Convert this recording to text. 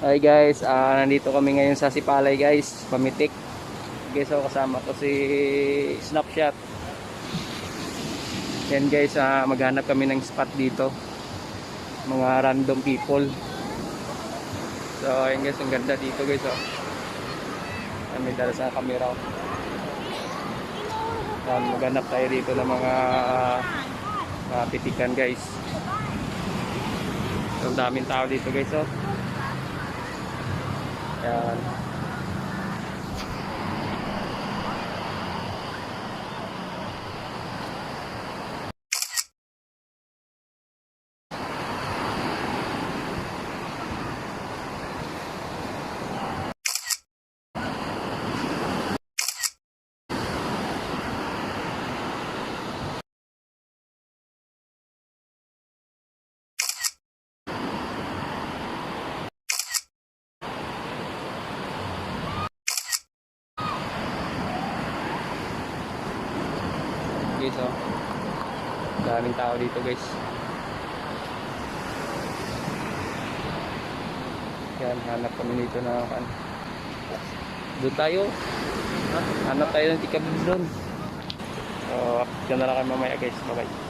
Hi guys, ah nandito kami ngayon sa Sipalay guys, Pamitik. Guys, so kasama ko si Snapshot. Yan guys, ah maghanap kami ng spot dito. Mga random people. So, ayun guys, ang ganda dito guys, oh. Kami dala sa camera. Yan, maghanap tayo dito ng mga mga pitikan guys. Ang daming tao dito guys, oh. Yan. Guys, oh. Daming tao dito, guys. Yan, hanap kami dito na kan. Doon tayo. Ha? Hanap tayo ng tikabig doon. So, yan na lang kami mamaya, guys. Bye-bye.